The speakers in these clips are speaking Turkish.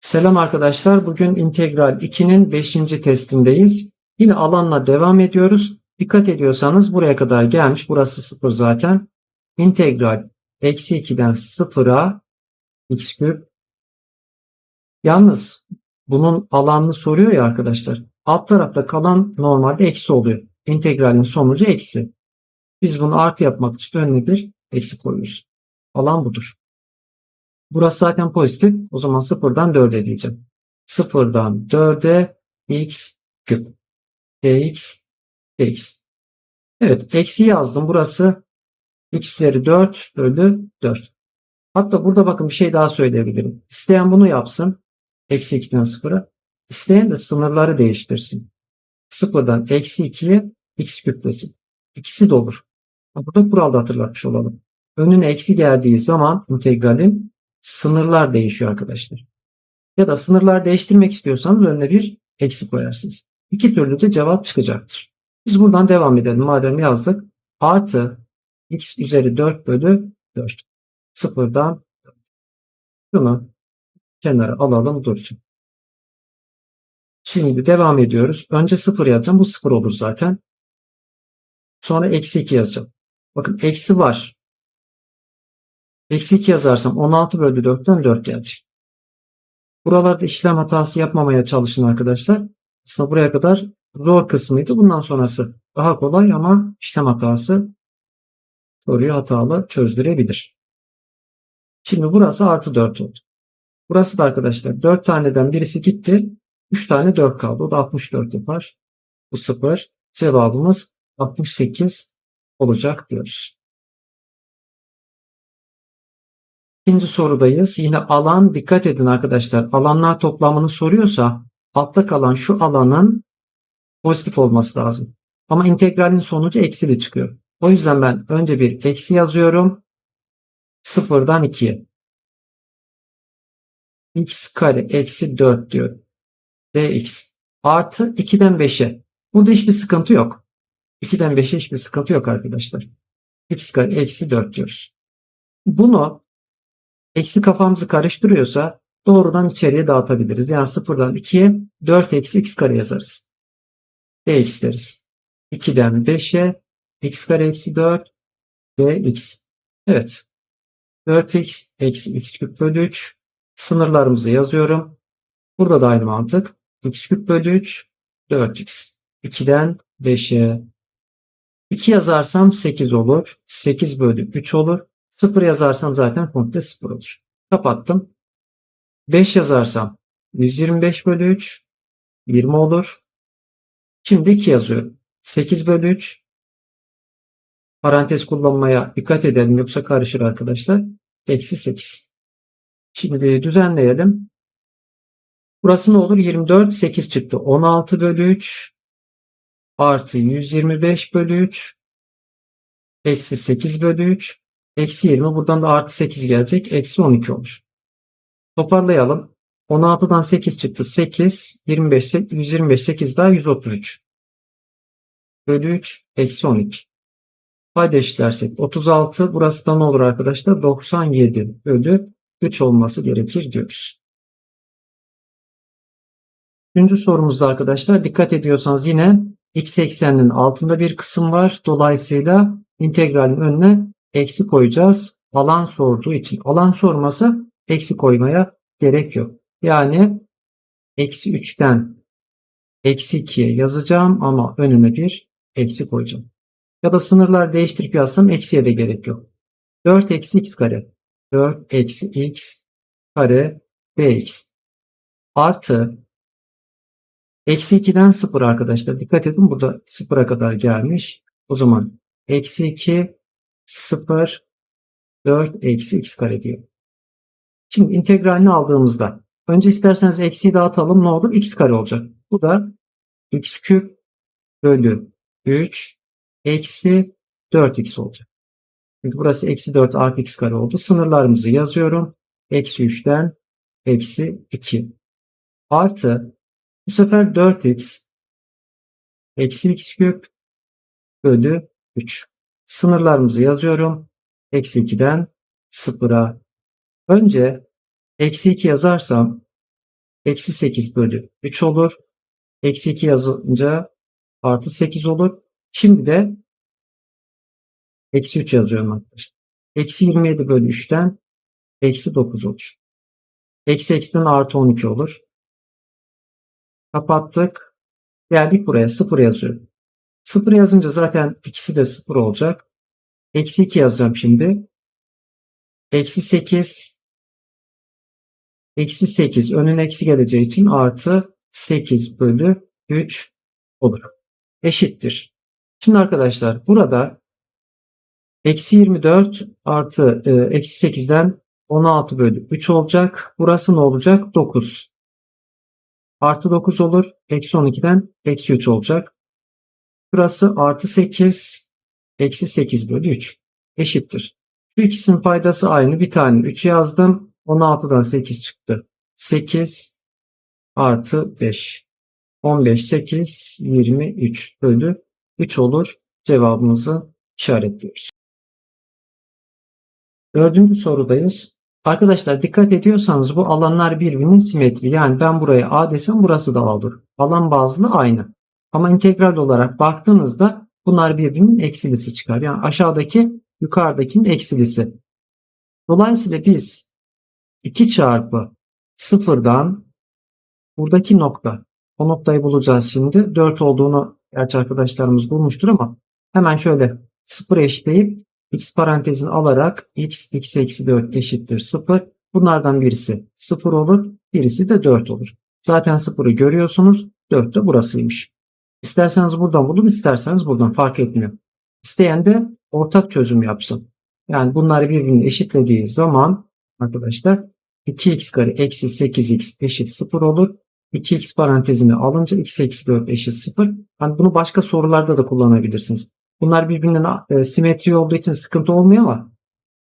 Selam arkadaşlar. Bugün integral 2'nin 5. testindeyiz. Yine alanla devam ediyoruz. Dikkat ediyorsanız buraya kadar gelmiş. Burası 0 zaten. İntegral eksi 2'den 0'a x küp. Yalnız bunun alanını soruyor ya arkadaşlar. Alt tarafta kalan normalde eksi oluyor. İntegralin sonucu eksi. Biz bunu artı yapmak için önüne bir eksi koyuyoruz. Alan budur. Burası zaten pozitif. O zaman sıfırdan 4'e diyeceğim. Sıfırdan 4'e x küp. dx dx. Evet eksi yazdım. Burası x üzeri 4 bölü 4. Hatta burada bakın bir şey daha söyleyebilirim. İsteyen bunu yapsın. Eksi 2'den 0'a. İsteyen de sınırları değiştirsin. Sıfırdan eksi 2'ye x küplesin. İkisi de olur. Burada kuralda hatırlatmış olalım. Önüne eksi geldiği zaman integralin sınırlar değişiyor arkadaşlar. Ya da sınırlar değiştirmek istiyorsanız önüne bir eksi koyarsınız. İki türlü de cevap çıkacaktır. Biz buradan devam edelim. Madem yazdık. Artı x üzeri 4 bölü 4. Sıfırdan bunu kenara alalım dursun. Şimdi devam ediyoruz. Önce 0 yazacağım. Bu 0 olur zaten. Sonra eksi 2 yazacağım. Bakın eksi var. Eksi 2 yazarsam 16 bölü 4'ten 4 gelecek. Buralarda işlem hatası yapmamaya çalışın arkadaşlar. Aslında buraya kadar zor kısmıydı. Bundan sonrası daha kolay ama işlem hatası soruyu hatalı çözdürebilir. Şimdi burası artı 4 oldu. Burası da arkadaşlar 4 taneden birisi gitti. 3 tane 4 kaldı. O da 64 yapar. Bu 0. Cevabımız 68 olacak diyoruz. İkinci sorudayız. Yine alan dikkat edin arkadaşlar. Alanlar toplamını soruyorsa altta kalan şu alanın pozitif olması lazım. Ama integralin sonucu eksili çıkıyor. O yüzden ben önce bir eksi yazıyorum. Sıfırdan 2'ye. x kare eksi 4 diyor. dx artı 2'den 5'e. Burada hiçbir sıkıntı yok. 2'den 5'e hiçbir sıkıntı yok arkadaşlar. x kare eksi 4 diyoruz. Bunu eksi kafamızı karıştırıyorsa doğrudan içeriye dağıtabiliriz. Yani sıfırdan 2'ye 4 eksi x kare yazarız. dx deriz. 2'den 5'e x kare eksi 4 dx. Evet. 4x eksi x küp bölü 3. Sınırlarımızı yazıyorum. Burada da aynı mantık. x küp bölü 3 4x. 2'den 5'e 2 yazarsam 8 olur. 8 bölü 3 olur. 0 yazarsam zaten komple 0 olur. Kapattım. 5 yazarsam 125 bölü 3 20 olur. Şimdi 2 yazıyorum. 8 bölü 3 parantez kullanmaya dikkat edelim yoksa karışır arkadaşlar. Eksi 8. Şimdi düzenleyelim. Burası ne olur? 24 8 çıktı. 16 bölü 3 artı 125 bölü 3 eksi 8 bölü 3 Eksi 20 buradan da artı 8 gelecek. Eksi 12 olur. Toparlayalım. 16'dan 8 çıktı. 8, 25, 125, 8 daha 133. Bölü 3, eksi 12. Payda eşitlersek 36. Burası da ne olur arkadaşlar? 97 bölü 3 olması gerekir diyoruz. Üçüncü sorumuzda arkadaşlar dikkat ediyorsanız yine x ekseninin altında bir kısım var. Dolayısıyla integralin önüne eksi koyacağız. Alan sorduğu için. Alan sorması eksi koymaya gerek yok. Yani eksi 3'ten eksi 2'ye yazacağım ama önüne bir eksi koyacağım. Ya da sınırlar değiştirip yazsam eksiye de gerek yok. 4 eksi x kare. 4 eksi x kare dx. Artı eksi 2'den 0 arkadaşlar. Dikkat edin burada 0'a kadar gelmiş. O zaman eksi 2 0 4 eksi x kare diyor. Şimdi integralini aldığımızda önce isterseniz eksiyi dağıtalım ne olur? x kare olacak. Bu da x küp bölü 3 eksi 4x olacak. Çünkü burası eksi 4 artı x kare oldu. Sınırlarımızı yazıyorum. Eksi 3'ten eksi 2 artı bu sefer 4x eksi x küp bölü 3. Sınırlarımızı yazıyorum. Eksi 2'den 0'a. Önce eksi 2 yazarsam Eksi 8 bölü 3 olur. Eksi 2 yazınca artı 8 olur. Şimdi de eksi 3 yazıyorum arkadaşlar. Eksi 27 bölü 3'ten eksi 9 olur. Eksi eksiden artı 12 olur. Kapattık. Geldik buraya 0 yazıyorum. 0 yazınca zaten ikisi de 0 olacak. Eksi 2 yazacağım şimdi. Eksi 8 eksi 8 önüne eksi geleceği için artı 8 bölü 3 olur. Eşittir. Şimdi arkadaşlar burada eksi 24 artı e, eksi 8'den 16 bölü 3 olacak. Burası ne olacak? 9. Artı 9 olur. Eksi 12'den eksi 3 olacak. Burası artı 8 eksi 8 bölü 3 eşittir. Şu ikisinin paydası aynı. Bir tane 3 yazdım. 16'dan 8 çıktı. 8 artı 5. 15, 8, 23 bölü 3 olur. Cevabımızı işaretliyoruz. Dördüncü sorudayız. Arkadaşlar dikkat ediyorsanız bu alanlar birbirinin simetri. Yani ben buraya A desem burası da A olur. Alan bazlı aynı. Ama integral olarak baktığınızda bunlar birbirinin eksilisi çıkar. Yani aşağıdaki yukarıdakinin eksilisi. Dolayısıyla biz 2 çarpı sıfırdan buradaki nokta o noktayı bulacağız şimdi. 4 olduğunu gerçi arkadaşlarımız bulmuştur ama hemen şöyle 0 eşitleyip x parantezini alarak x x eksi 4 eşittir 0. Bunlardan birisi 0 olur. Birisi de 4 olur. Zaten 0'ı görüyorsunuz. 4 de burasıymış. İsterseniz buradan bulun, isterseniz buradan fark etmiyor. İsteyen de ortak çözüm yapsın. Yani bunları birbirine eşitlediği zaman arkadaşlar 2x kare eksi 8x eşit 0 olur. 2x parantezini alınca x eksi 4 eşit 0. Hani bunu başka sorularda da kullanabilirsiniz. Bunlar birbirinden e, simetri olduğu için sıkıntı olmuyor ama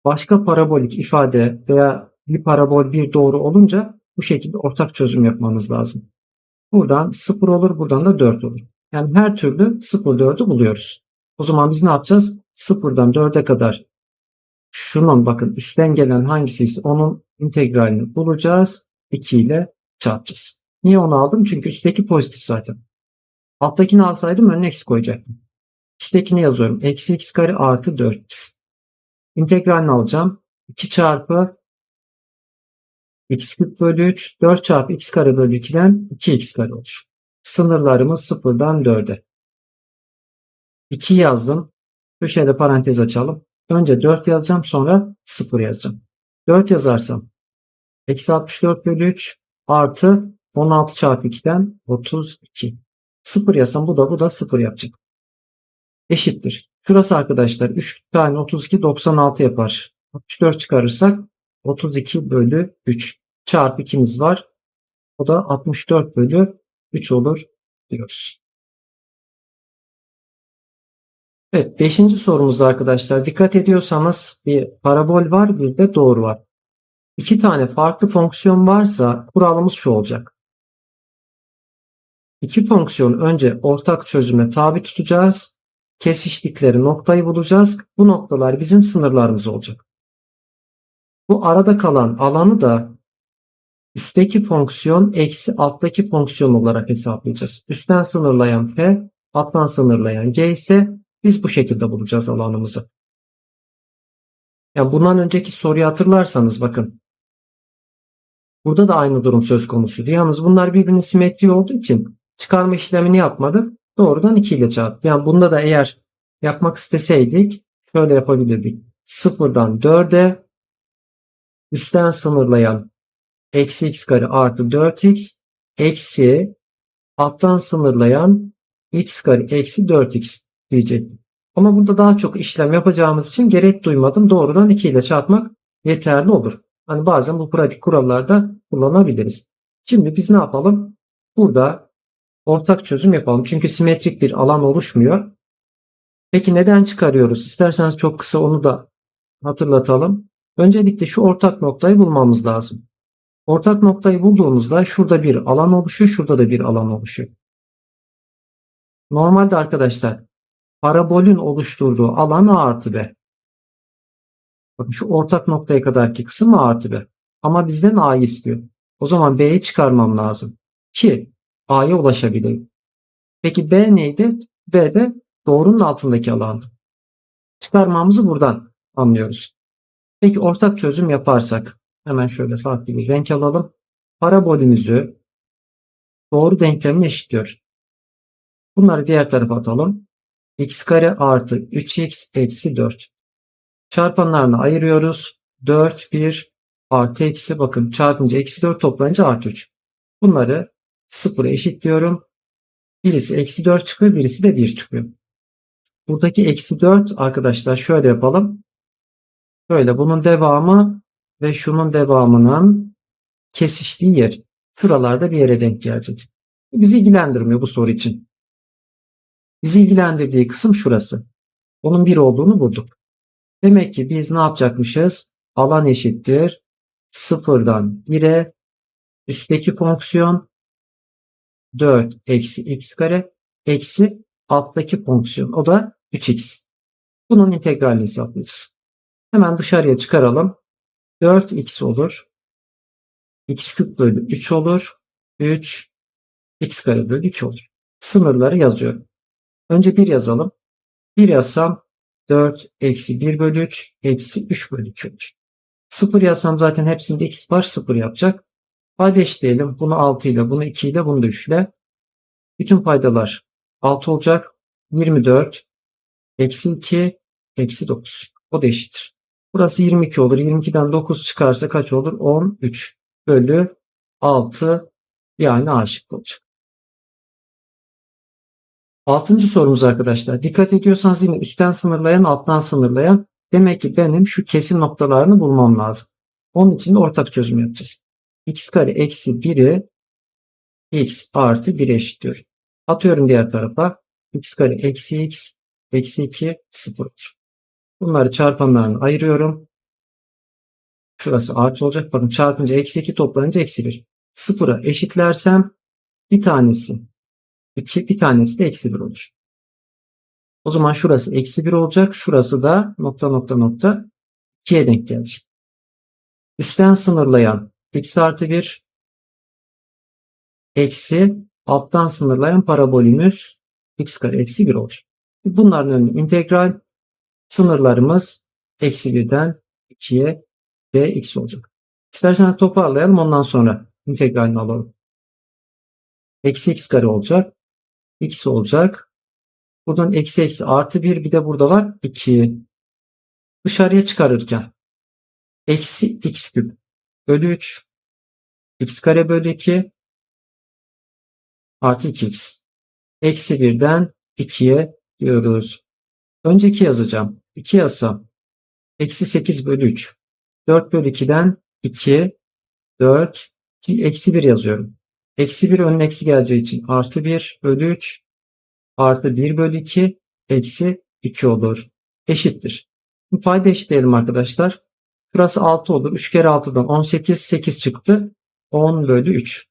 başka parabolik ifade veya bir parabol bir doğru olunca bu şekilde ortak çözüm yapmanız lazım. Buradan 0 olur, buradan da 4 olur. Yani her türlü 0 4'ü buluyoruz. O zaman biz ne yapacağız? 0'dan 4'e kadar şunun bakın üstten gelen hangisi ise onun integralini bulacağız. 2 ile çarpacağız. Niye onu aldım? Çünkü üstteki pozitif zaten. Alttakini alsaydım önüne eksi koyacaktım. Üsttekini yazıyorum. Eksi x kare artı 4x. İntegralini alacağım. 2 çarpı x küp bölü 3. 4 çarpı x kare bölü 2'den 2x kare olur. Sınırlarımız 0'dan 4'e. 2 yazdım. Köşede parantez açalım. Önce 4 yazacağım sonra 0 yazacağım. 4 yazarsam eksi 64 bölü 3 artı 16 çarpı 2'den 32. 0 yazsam bu da bu da 0 yapacak. Eşittir. Şurası arkadaşlar 3 tane 32 96 yapar. 64 çıkarırsak 32 bölü 3 çarpı 2'miz var. O da 64 bölü 3 olur diyoruz. Evet 5. sorumuzda arkadaşlar dikkat ediyorsanız bir parabol var bir de doğru var. İki tane farklı fonksiyon varsa kuralımız şu olacak. İki fonksiyon önce ortak çözüme tabi tutacağız. Kesiştikleri noktayı bulacağız. Bu noktalar bizim sınırlarımız olacak. Bu arada kalan alanı da üstteki fonksiyon eksi alttaki fonksiyon olarak hesaplayacağız. Üstten sınırlayan f, alttan sınırlayan g ise biz bu şekilde bulacağız alanımızı. Yani bundan önceki soruyu hatırlarsanız bakın. Burada da aynı durum söz konusuydu. Yalnız bunlar birbirine simetri olduğu için çıkarma işlemini yapmadık. Doğrudan 2 ile çarp. Yani bunda da eğer yapmak isteseydik şöyle yapabilirdik. 0'dan 4'e üstten sınırlayan eksi x kare artı 4x eksi alttan sınırlayan x kare eksi 4x diyecektim. Ama burada daha çok işlem yapacağımız için gerek duymadım. Doğrudan 2 ile çarpmak yeterli olur. Hani bazen bu pratik kurallarda kullanabiliriz. Şimdi biz ne yapalım? Burada ortak çözüm yapalım. Çünkü simetrik bir alan oluşmuyor. Peki neden çıkarıyoruz? İsterseniz çok kısa onu da hatırlatalım. Öncelikle şu ortak noktayı bulmamız lazım. Ortak noktayı bulduğumuzda şurada bir alan oluşuyor, şurada da bir alan oluşuyor. Normalde arkadaşlar parabolün oluşturduğu alan A artı B. Bakın şu ortak noktaya kadarki kısım A artı B. Ama bizden A'yı istiyor. O zaman B'yi çıkarmam lazım ki A'ya ulaşabileyim. Peki B neydi? B de doğrunun altındaki alandı. Çıkarmamızı buradan anlıyoruz. Peki ortak çözüm yaparsak hemen şöyle farklı bir renk alalım. Parabolümüzü doğru denklemine eşitliyor. Bunları diğer tarafa atalım. x kare artı 3x eksi 4. Çarpanlarını ayırıyoruz. 4, 1 artı eksi bakın çarpınca eksi 4 toplayınca artı 3. Bunları sıfıra eşitliyorum. Birisi eksi 4 çıkıyor, birisi de 1 çıkıyor. Buradaki eksi 4 arkadaşlar şöyle yapalım. Böyle bunun devamı ve şunun devamının kesiştiği yer. Şuralarda bir yere denk gelecek. Bizi ilgilendirmiyor bu soru için. Bizi ilgilendirdiği kısım şurası. Onun 1 olduğunu bulduk. Demek ki biz ne yapacakmışız? Alan eşittir. Sıfırdan 1'e üstteki fonksiyon 4 eksi x kare eksi alttaki fonksiyon. O da 3x. Bunun integralini hesaplayacağız. Hemen dışarıya çıkaralım. 4x olur. x küp bölü 3 olur. 3 x kare bölü 3 olur. Sınırları yazıyorum. Önce 1 yazalım. 1 yazsam 4 eksi 1 bölü 3 eksi 3 bölü 2 olur. 0 yazsam zaten hepsinde x var 0 yapacak. Payda eşitleyelim. Bunu 6 ile bunu 2 ile bunu da 3 ile. Bütün paydalar 6 olacak. 24 eksi 2 eksi 9. O da eşittir. Burası 22 olur. 22'den 9 çıkarsa kaç olur? 13 bölü 6 yani A şıkkı olacak. Altıncı sorumuz arkadaşlar. Dikkat ediyorsanız yine üstten sınırlayan alttan sınırlayan demek ki benim şu kesim noktalarını bulmam lazım. Onun için ortak çözüm yapacağız. x kare eksi 1'i x artı 1 eşitliyor. Atıyorum diğer tarafa. x kare eksi x eksi 2 0 olur. Bunları çarpanlarını ayırıyorum. Şurası artı olacak. Bakın çarpınca eksi 2 toplanınca eksi 1. Sıfıra eşitlersem bir tanesi 2 bir tanesi de eksi 1 olur. O zaman şurası eksi 1 olacak. Şurası da nokta nokta nokta 2'ye denk gelecek. Üstten sınırlayan x artı 1 eksi alttan sınırlayan parabolümüz x kare eksi 1 olur. Bunların önüne integral sınırlarımız eksi 1'den 2'ye dx olacak. İsterseniz toparlayalım ondan sonra integralini alalım. Eksi x kare olacak. x olacak. Buradan eksi eksi artı 1 bir de burada var 2. Dışarıya çıkarırken eksi x küp bölü 3 x kare bölü 2 artı 2x. Eksi 1'den 2'ye diyoruz. Önceki yazacağım. 2 yazsam. Eksi 8 bölü 3. 4 bölü 2'den 2, 4, eksi 1 yazıyorum. Eksi 1 önüne eksi geleceği için artı 1 bölü 3 artı 1 bölü 2 eksi 2 olur. Eşittir. Bu payda eşitleyelim arkadaşlar. Burası 6 olur. 3 kere 6'dan 18, 8 çıktı. 10 bölü 3.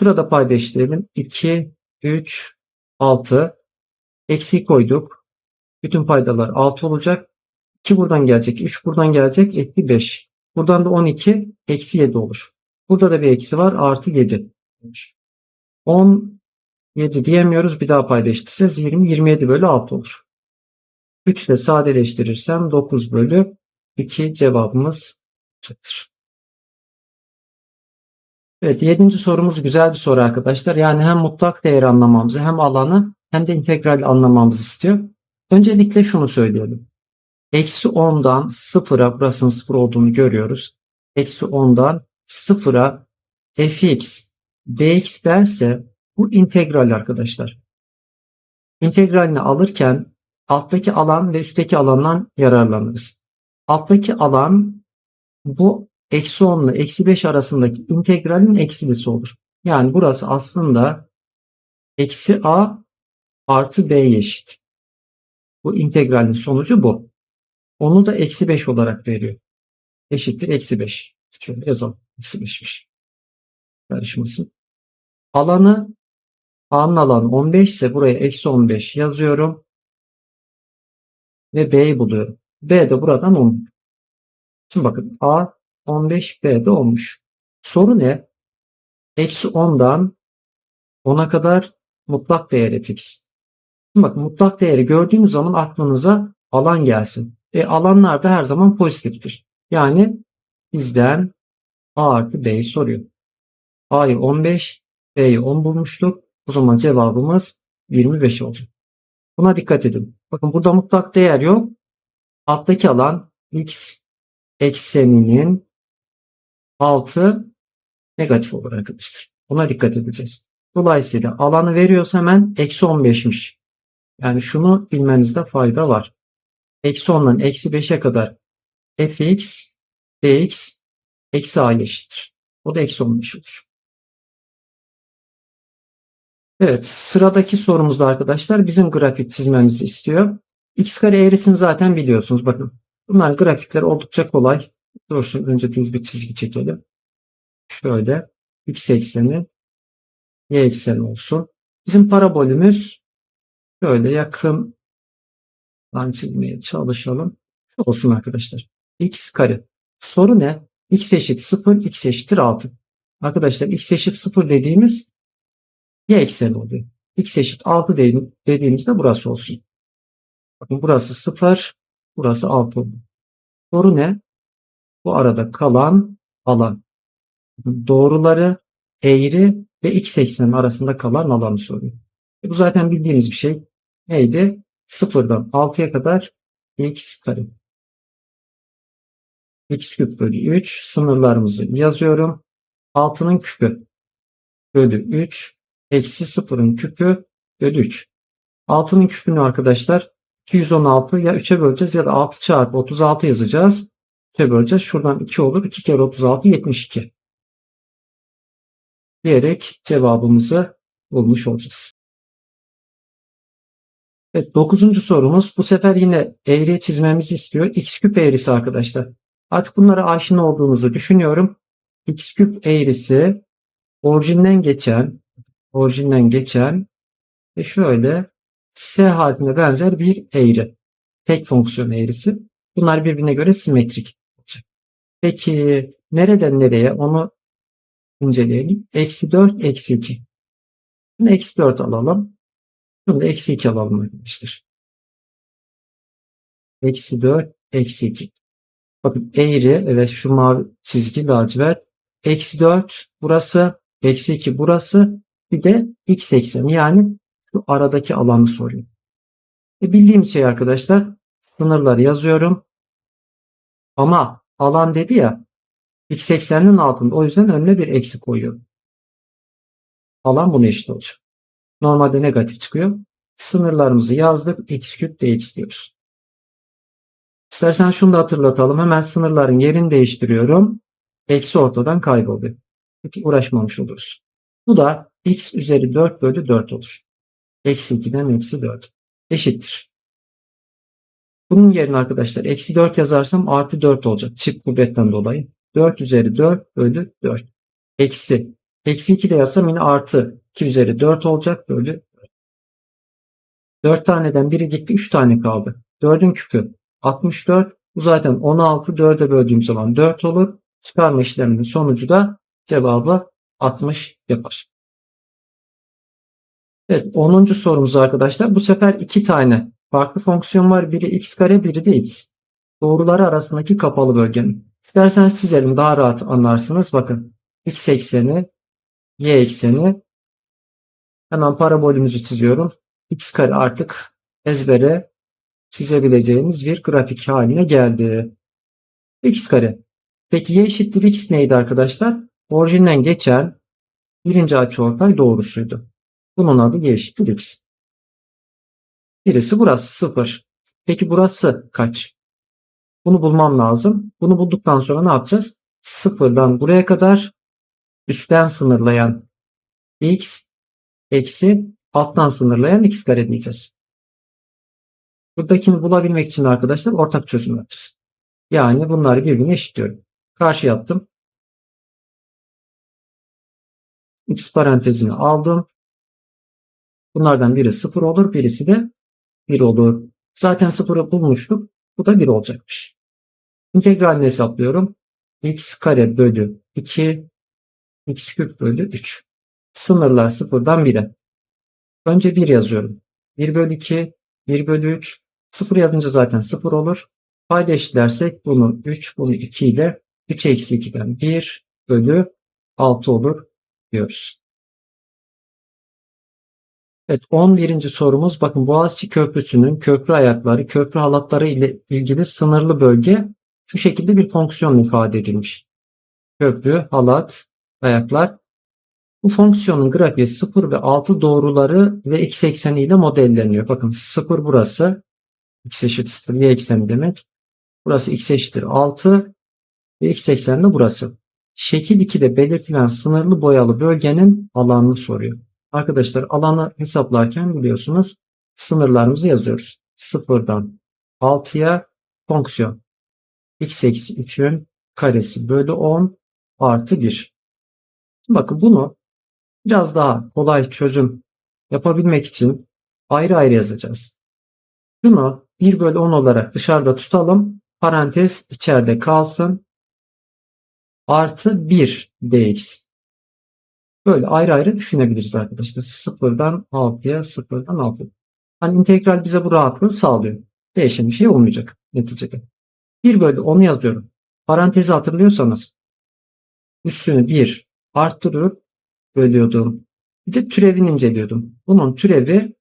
Burada payda eşitleyelim. 2, 3, 6. Eksi koyduk. Bütün paydalar 6 olacak. 2 buradan gelecek. 3 buradan gelecek. Eksi 5. Buradan da 12 eksi 7 olur. Burada da bir eksi var. Artı 7 olur. 10 7 diyemiyoruz. Bir daha paylaştıracağız. 20 27 bölü 6 olur. 3 ile sadeleştirirsem 9 bölü 2 cevabımız çıktır. Evet, yedinci sorumuz güzel bir soru arkadaşlar. Yani hem mutlak değer anlamamızı hem alanı hem de integral anlamamızı istiyor. Öncelikle şunu söyleyelim. Eksi 10'dan 0'a burasının 0 olduğunu görüyoruz. Eksi 10'dan 0'a fx dx derse bu integral arkadaşlar. İntegralini alırken alttaki alan ve üstteki alandan yararlanırız. Alttaki alan bu eksi 10 ile eksi 5 arasındaki integralin eksilisi olur. Yani burası aslında eksi a artı b eşit. Bu integralin sonucu bu. Onu da eksi 5 olarak veriyor. Eşittir eksi 5. Şöyle yazalım. Eksi 5'miş. Karışmasın. Alanı A'nın alanı 15 ise buraya eksi 15 yazıyorum. Ve B'yi buluyorum. B de buradan 10. Şimdi bakın A 15 B de olmuş. Soru ne? eksi 10'dan 10'a kadar mutlak değeri fx. Bak mutlak değeri gördüğünüz zaman aklınıza alan gelsin. E alanlar da her zaman pozitiftir. Yani bizden a artı b'yi soruyor. a'yı 15, b'yi 10 bulmuştuk. O zaman cevabımız 25 olacak. Buna dikkat edin. Bakın burada mutlak değer yok. Alttaki alan x ekseninin altı negatif olur arkadaşlar. Buna dikkat edeceğiz. Dolayısıyla alanı veriyorsa hemen eksi 15'miş. Yani şunu bilmenizde fayda var. Eksi 10'dan eksi 5'e kadar fx dx eksi a eşittir. O da eksi 15 olur. Evet sıradaki sorumuzda arkadaşlar bizim grafik çizmemizi istiyor. x kare eğrisini zaten biliyorsunuz. Bakın bunlar grafikler oldukça kolay. Dursun önce düz bir çizgi çekelim. Şöyle x ekseni y ekseni olsun. Bizim parabolümüz Böyle yakın çizmeye çalışalım. Şu olsun arkadaşlar. x kare. Soru ne? x eşit 0, x eşittir 6. Arkadaşlar x eşit 0 dediğimiz y ekseni oluyor. x eşit 6 dediğimizde burası olsun. Bakın burası 0, burası 6 oldu. Soru ne? Bu arada kalan alan. Doğruları eğri ve x ekseni arasında kalan alanı soruyor. E bu zaten bildiğiniz bir şey neydi? Sıfırdan 6'ya kadar x kare. x küp bölü 3 sınırlarımızı yazıyorum. 6'nın küpü bölü 3 eksi 0'ın küpü bölü 3. 6'nın küpünü arkadaşlar 216 ya 3'e böleceğiz ya da 6 çarpı 36 yazacağız. 3'e böleceğiz. Şuradan 2 olur. 2 kere 36 72. Diyerek cevabımızı bulmuş olacağız. Evet, dokuzuncu sorumuz. Bu sefer yine eğri çizmemizi istiyor. X küp eğrisi arkadaşlar. Artık bunlara aşina olduğunuzu düşünüyorum. X küp eğrisi orijinden geçen orijinden geçen ve şöyle S harfine benzer bir eğri. Tek fonksiyon eğrisi. Bunlar birbirine göre simetrik olacak. Peki nereden nereye onu inceleyelim. Eksi 4, eksi 2. Şimdi eksi 4 alalım. Bunu da eksi 2 alalım arkadaşlar. Eksi 4, eksi 2. Bakın eğri, evet şu mavi çizgi lacivert. Eksi 4 burası, eksi 2 burası. Bir de x ekseni yani şu aradaki alanı soruyor. E bildiğim şey arkadaşlar sınırları yazıyorum. Ama alan dedi ya x ekseninin altında. O yüzden önüne bir eksi koyuyorum. Alan buna eşit olacak. Normalde negatif çıkıyor. Sınırlarımızı yazdık. x küp dx diyoruz. İstersen şunu da hatırlatalım. Hemen sınırların yerini değiştiriyorum. Eksi ortadan kayboluyor. Peki uğraşmamış oluruz. Bu da x üzeri 4 bölü 4 olur. Eksi 2'den eksi 4. Eşittir. Bunun yerine arkadaşlar eksi 4 yazarsam artı 4 olacak. Çift kuvvetten dolayı. 4 üzeri 4 bölü 4. Eksi. Eksi 2 de yazsam yine artı 2 üzeri 4 olacak bölü 4 taneden biri gitti 3 tane kaldı. 4'ün küpü 64. Bu zaten 16 4'e böldüğüm zaman 4 olur. Çıkarma işleminin sonucu da cevabı 60 yapar. Evet 10. sorumuz arkadaşlar. Bu sefer 2 tane farklı fonksiyon var. Biri x kare biri de x. Doğruları arasındaki kapalı bölgenin. İsterseniz çizelim daha rahat anlarsınız. Bakın x ekseni, y ekseni. Hemen parabolümüzü çiziyorum. x kare artık ezbere çizebileceğimiz bir grafik haline geldi. x kare. Peki y eşittir x neydi arkadaşlar? Orijinden geçen birinci açıortay doğrusuydu. Bunun adı y eşittir x. Birisi burası 0. Peki burası kaç? Bunu bulmam lazım. Bunu bulduktan sonra ne yapacağız? Sıfırdan buraya kadar üstten sınırlayan x eksi alttan sınırlayan x kare diyeceğiz. Buradakini bulabilmek için arkadaşlar ortak çözüm yapacağız. Yani bunları birbirine eşitliyorum. Karşı yaptım. X parantezini aldım. Bunlardan biri 0 olur. Birisi de 1 olur. Zaten 0'ı bulmuştuk. Bu da 1 olacakmış. İntegralini hesaplıyorum. x kare bölü 2 x küp bölü 3. Sınırlar sıfırdan 1'e. Önce 1 yazıyorum. 1 bölü 2, 1 bölü 3. 0 yazınca zaten 0 olur. Payda eşitlersek bunu 3, bunu 2 ile 3 eksi 2'den 1 bölü 6 olur diyoruz. Evet 11. sorumuz bakın Boğaziçi Köprüsü'nün köprü ayakları, köprü halatları ile ilgili sınırlı bölge şu şekilde bir fonksiyon ifade edilmiş. Köprü, halat, ayaklar. Bu fonksiyonun grafiği 0 ve 6 doğruları ve x ekseni ile modelleniyor. Bakın 0 burası. x eşit 0, y ekseni demek. Burası x eşittir 6 ve x ekseni de burası. Şekil 2'de belirtilen sınırlı boyalı bölgenin alanını soruyor. Arkadaşlar alanı hesaplarken biliyorsunuz sınırlarımızı yazıyoruz. 0'dan 6'ya fonksiyon. x eksi 3'ün karesi bölü 10 artı 1. Bakın bunu biraz daha kolay çözüm yapabilmek için ayrı ayrı yazacağız. Bunu 1 bölü 10 olarak dışarıda tutalım. Parantez içeride kalsın. Artı 1 dx. Böyle ayrı ayrı düşünebiliriz arkadaşlar. Sıfırdan 6'ya sıfırdan 6. Hani integral bize bu rahatlığı sağlıyor. Değişen bir şey olmayacak neticede. 1 bölü 10'u yazıyorum. Parantezi hatırlıyorsanız üstünü 1 arttırıp bölüyordum. Bir de türevini inceliyordum. Bunun türevi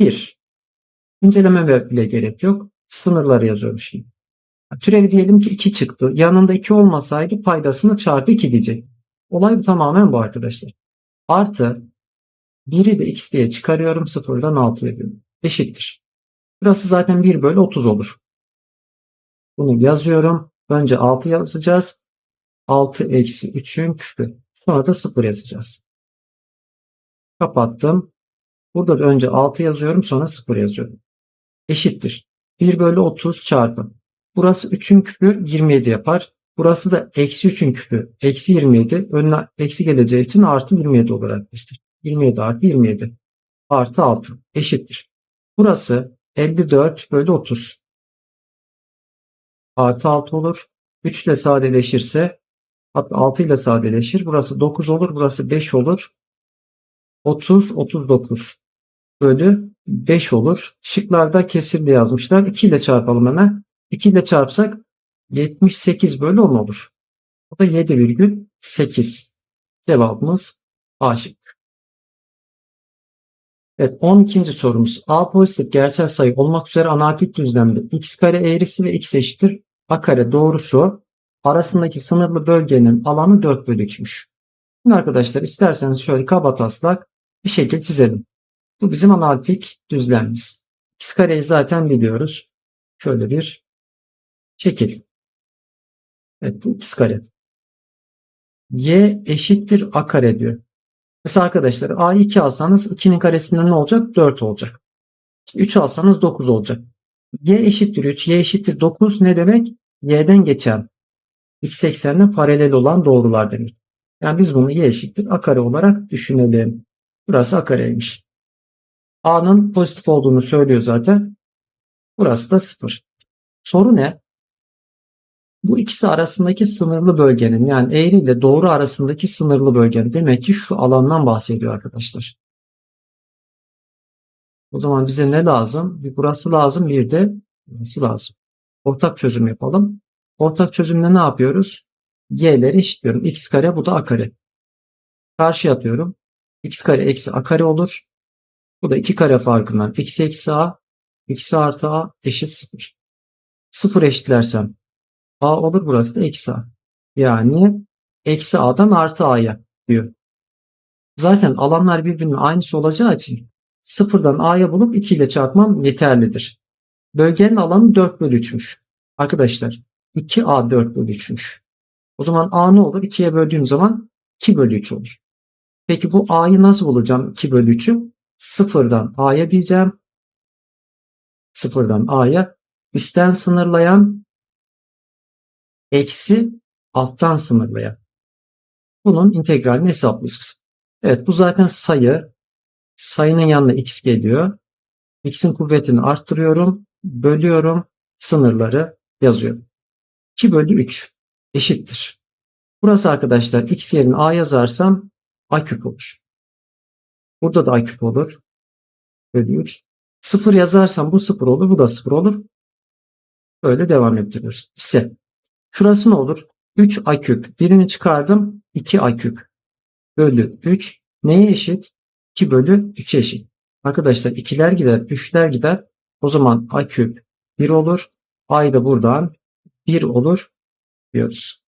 1. İnceleme bile gerek yok. Sınırları yazıyorum şimdi. Türevi diyelim ki 2 çıktı. Yanında 2 olmasaydı paydasını çarpı 2 diyecek. Olay bu tamamen bu arkadaşlar. Artı 1'i de x diye çıkarıyorum. Sıfırdan 6 ediyorum. Eşittir. Burası zaten 1 bölü 30 olur. Bunu yazıyorum. Önce 6 yazacağız. 6 eksi 3'ün küpü. Sonra da 0 yazacağız. Kapattım. Burada da önce 6 yazıyorum. Sonra 0 yazıyorum. Eşittir. 1 bölü 30 çarpı. Burası 3'ün küpü 27 yapar. Burası da eksi 3'ün küpü. Eksi 27. Önüne eksi geleceği için artı 27 olur arkadaşlar. 27 artı 27. Artı 6. Eşittir. Burası 54 bölü 30. Artı 6 olur. 3 ile sadeleşirse hatta 6 ile sadeleşir. Burası 9 olur. Burası 5 olur. 30, 39 bölü 5 olur. Şıklarda kesirli yazmışlar. 2 ile çarpalım hemen. 2 ile çarpsak 78 bölü 10 olur. Bu da 7,8. Cevabımız A şıkkı. Evet 12. sorumuz. A pozitif gerçel sayı olmak üzere analitik düzlemde x kare eğrisi ve x eşittir a kare doğrusu arasındaki sınırlı bölgenin alanı 4 bölü 3'müş. Şimdi arkadaşlar isterseniz şöyle kaba taslak bir şekil çizelim. Bu bizim analitik düzlemimiz. X kareyi zaten biliyoruz. Şöyle bir şekil. Evet bu x kare. Y eşittir a kare diyor. Mesela arkadaşlar a 2 alsanız 2'nin karesinden ne olacak? 4 olacak. 3 alsanız 9 olacak. Y eşittir 3, y eşittir 9 ne demek? Y'den geçen x eksenine paralel olan doğrular demek. Yani biz bunu y eşittir a kare olarak düşünelim. Burası a kareymiş. A'nın pozitif olduğunu söylüyor zaten. Burası da 0. Soru ne? Bu ikisi arasındaki sınırlı bölgenin yani eğri ile doğru arasındaki sınırlı bölgenin demek ki şu alandan bahsediyor arkadaşlar. O zaman bize ne lazım? Bir burası lazım bir de burası lazım. Ortak çözüm yapalım. Ortak çözümle ne yapıyoruz? Y'leri eşitliyorum. X kare bu da A kare. Karşı atıyorum. X kare eksi A kare olur. Bu da 2 kare farkından x eksi A, x artı A eşit 0. 0 eşitlersem A olur burası da eksi A. Yani eksi A'dan artı A'ya diyor. Zaten alanlar birbirinin aynısı olacağı için sıfırdan A'ya bulup 2 ile çarpmam yeterlidir. Bölgenin alanı 4 bölü 3'müş. Arkadaşlar 2A 4 bölü 3'müş. O zaman A ne olur? 2'ye böldüğüm zaman 2 bölü 3 olur. Peki bu A'yı nasıl bulacağım 2 bölü 3'ü? Sıfırdan A'ya diyeceğim. Sıfırdan A'ya. Üstten sınırlayan eksi alttan sınırlayan. Bunun integralini hesaplayacağız. Evet bu zaten sayı. Sayının yanına x geliyor. X'in kuvvetini arttırıyorum. Bölüyorum. Sınırları yazıyorum. 2 bölü 3 eşittir. Burası arkadaşlar x yerine a yazarsam a küp olur. Burada da a küp olur. Bölü 3. 0 yazarsam bu 0 olur. Bu da 0 olur. Böyle devam ettiriyoruz. İse şurası ne olur? 3 a küp. Birini çıkardım. 2 a küp. Bölü 3. Neye eşit? 2 bölü 3'e eşit. Arkadaşlar 2'ler gider. 3'ler gider. O zaman a küp 1 olur. a'yı da buradan 1 olur diyoruz.